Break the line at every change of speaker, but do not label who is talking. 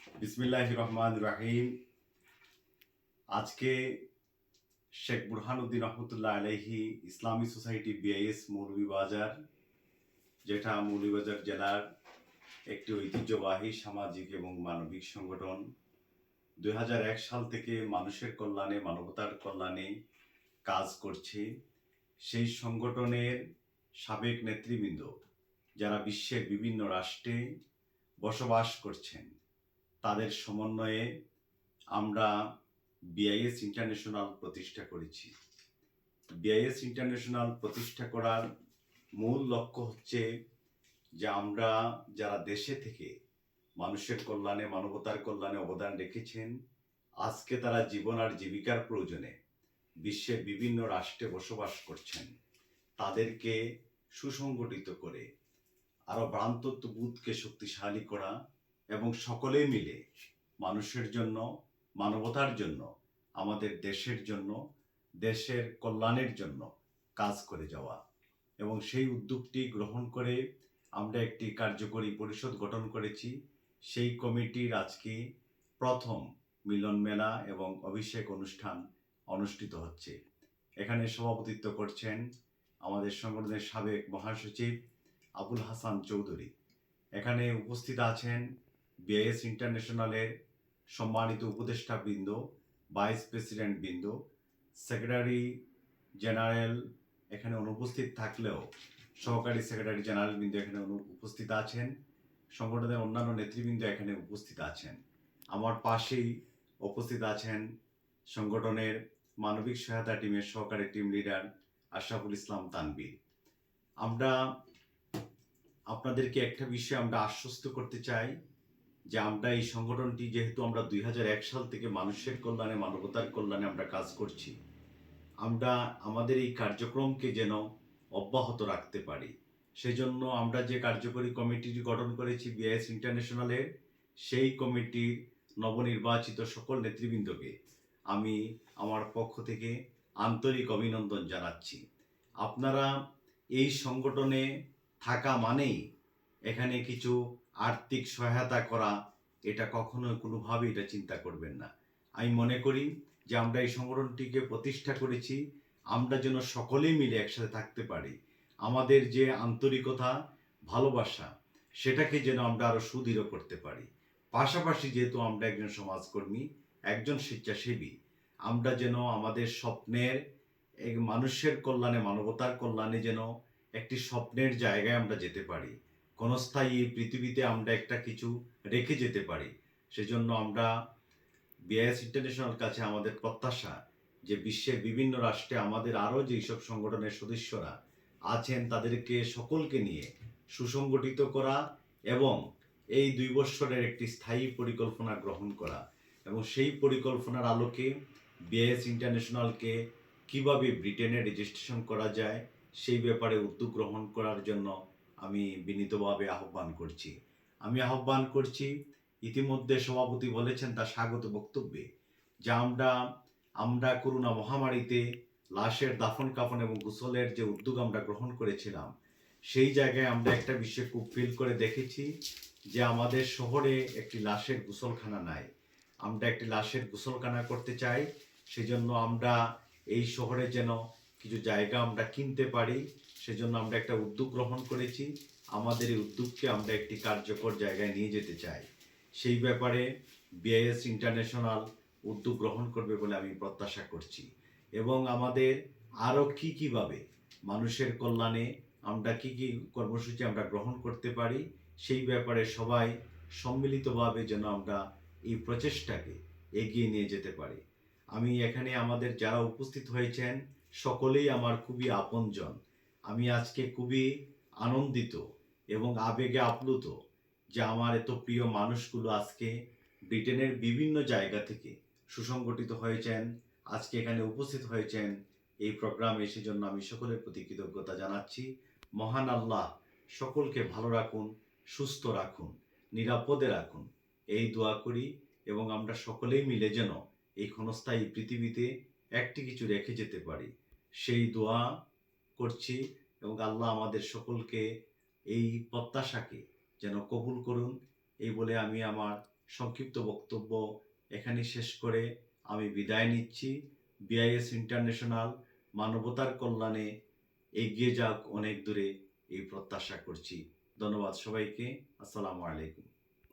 বিসমিল্লাহ রহমান রাহিম। আজকে শেখ বুরহানুদ্দিন রহমতুল্লাহ আলহি ইসলামী সোসাইটি বিআইএস মৌলভীবাজার, যেটা মৌলভীবাজার জেলার একটি ঐতিহ্যবাহী সামাজিক এবং মানবিক সংগঠন। দুই হাজার এক সাল থেকে মানুষের কল্যাণে, মানবতার কল্যাণে কাজ করছে সেই সংগঠনের সাবেক নেতৃবৃন্দ, যারা বিশ্বের বিভিন্ন রাষ্ট্রে বসবাস করছেন। তাদের সমন্বয়ে আমরা বিআইএস ইন্টারন্যাশনাল প্রতিষ্ঠা করেছি। বিআইএস ইন্টারন্যাশনাল প্রতিষ্ঠা করার মূল লক্ষ্য হচ্ছে যে আমরা যারা দেশে থেকে মানুষের কল্যাণে, মানবতার কল্যাণে অবদান রেখেছেন, আজকে তারা জীবন আর জীবিকার প্রয়োজনে বিশ্বের বিভিন্ন রাষ্ট্রে বসবাস করছেন। তাদেরকে সুসংগঠিত করে আরও ভ্রান্তত্ববোধকে শক্তিশালী করা এবং সকলে মিলে মানুষের জন্য, মানবতার জন্য, আমাদের দেশের জন্য, দেশের কল্যাণের জন্য কাজ করে যাওয়া। এবং সেই উদ্যোগটি গ্রহণ করে আমরা একটি কার্যকরী পরিষদ গঠন করেছি। সেই কমিটির আজকে প্রথম মিলন মেলা এবং অভিষেক অনুষ্ঠান অনুষ্ঠিত হচ্ছে। এখানে সভাপতিত্ব করছেন আমাদের সংগঠনের সাবেক মহাসচিব আবুল হাসান চৌধুরী। এখানে উপস্থিত আছেন বিএস ইন্টারন্যাশনালের সম্মানিত উপদেষ্টা বৃন্দ ভাইস প্রেসিডেন্ট বৃন্দ সেক্রেটারি জেনারেল এখানে অনুপস্থিত থাকলেও সহকারী সেক্রেটারি জেনারেল বৃন্দ এখানে উপস্থিত আছেন। সংগঠনের অন্যান্য নেতৃবৃন্দ এখানে উপস্থিত আছেন। আমার পাশেই উপস্থিত আছেন সংগঠনের মানবিক সহায়তা টিমের সহকারী টিম লিডার আশরাফুল ইসলাম তানবীর আমরা আপনাদেরকে একটা বিষয়ে আমরা আশ্বস্ত করতে চাই। যে আমরা এই সংগঠনটি যেহেতু আমরা দুই হাজার এক সাল থেকে মানুষের কল্যাণে, মানবতার কল্যাণে আমরা কাজ করছি, আমরা আমাদের এই কার্যক্রমকে যেন অব্যাহত রাখতে পারি। সেজন্য আমরা যে কার্যকরী কমিটিটি গঠন করেছি বিআইএস ইন্টারন্যাশনালের সেই কমিটির নবনির্বাচিত সকল নেতৃবৃন্দকে আমি আমার পক্ষ থেকে আন্তরিক অভিনন্দন জানাচ্ছি। আপনারা এই সংগঠনে থাকা মানেই এখানে কিছু আর্থিক সহায়তা করা, এটা কখনো কোনোভাবে এটা চিন্তা করবেন না। আমি মনে করি যে আমরা এই সংগঠনটিকে প্রতিষ্ঠা করেছি, আমরা যেন সকলেই মিলে একসাথে থাকতে পারি। আমাদের যে আন্তরিকতা, ভালোবাসা, সেটাকে যেন আমরা আরও সুদৃঢ় করতে পারি। পাশাপাশি যেহেতু আমরা একজন সমাজকর্মী, একজন স্বেচ্ছাসেবী, আমরা যেন আমাদের স্বপ্নের, এক মানুষের কল্যাণে, মানবতার কল্যাণে যেন একটি স্বপ্নের জায়গায় আমরা যেতে পারি। ক্ষণস্থায়ী পৃথিবীতে আমরা একটা কিছু রেখে যেতে পারি। সেজন্য আমরা বিআইএস ইন্টারন্যাশনাল কাছে আমাদের প্রত্যাশা যে বিশ্বের বিভিন্ন রাষ্ট্রে আমাদের আরও যেসব সংগঠনের সদস্যরা আছেন, তাদেরকে সকলকে নিয়ে সুসংগঠিত করা এবং এই দুই বছরের একটি স্থায়ী পরিকল্পনা গ্রহণ করা এবং সেই পরিকল্পনার আলোকে বিআইএস ইন্টারন্যাশনালকে কীভাবে ব্রিটেনে রেজিস্ট্রেশন করা যায়, সেই ব্যাপারে উদ্যোগ গ্রহণ করার জন্য আমি বিনীতভাবে আহ্বান করছি। আমি আহ্বান করছি, ইতিমধ্যে সভাপতি বলেছেন তার স্বাগত বক্তব্যে, যে আমরা আমরা করোনা মহামারীতে লাশের দাফন, কাফন এবং গোসলের যে উদ্যোগ আমরা গ্রহণ করেছিলাম, সেই জায়গায় আমরা একটা বিষয় খুব ফিল করে দেখেছি যে আমাদের শহরে একটি লাশের গোসলখানা নাই। আমরা একটি লাশের গোসলখানা করতে চাই, সেজন্য আমরা এই শহরে যেন কিছু জায়গা আমরা কিনতে পারি সেজন্য আমরা একটা উদ্যোগ গ্রহণ করেছি। আমাদের এই উদ্যোগকে আমরা একটি কার্যকর জায়গায় নিয়ে যেতে চাই। সেই ব্যাপারে বিআইএস ইন্টারন্যাশনাল উদ্যোগ গ্রহণ করবে বলে আমি প্রত্যাশা করছি। এবং আমাদের আরও কি কীভাবে মানুষের কল্যাণে আমরা কি কি কর্মসূচি আমরা গ্রহণ করতে পারি, সেই ব্যাপারে সবাই সম্মিলিতভাবে যেন আমরা এই প্রচেষ্টাকে এগিয়ে নিয়ে যেতে পারি। আমি এখানে আমাদের যারা উপস্থিত হয়েছেন, সকলেই আমার খুবই আপনজন। আমি আজকে খুবই আনন্দিত এবং আবেগে আপ্লুত যে আমার এত প্রিয় মানুষগুলো আজকে ব্রিটেনের বিভিন্ন জায়গা থেকে সুসংগঠিত হয়েছেন, আজকে এখানে উপস্থিত হয়েছেন। এই প্রোগ্রামে সেজন্য আমি সকলের প্রতি কৃতজ্ঞতা জানাচ্ছি। মহান আল্লাহ সকলকে ভালো রাখুন, সুস্থ রাখুন, নিরাপদে রাখুন। এই দোয়া করি এবং আমরা সকলেই মিলে যেন এই ক্ষণস্থায়ী পৃথিবীতে একটি কিছু রেখে যেতে পারি। সেই দোয়া করছি এবং আল্লাহ আমাদের সকলকে এই প্রত্যাশাকে যেন কবুল করুন। এই বলে আমি আমার সংক্ষিপ্ত বক্তব্য এখানে শেষ করে আমি বিদায় নিচ্ছি। বিআইএস ইন্টারন্যাশনাল মানবতার কল্যাণে এগিয়ে যাক, অনেক দূরে এই প্রত্যাশা করছি। ধন্যবাদ সবাইকে। আসসালামু আলাইকুম।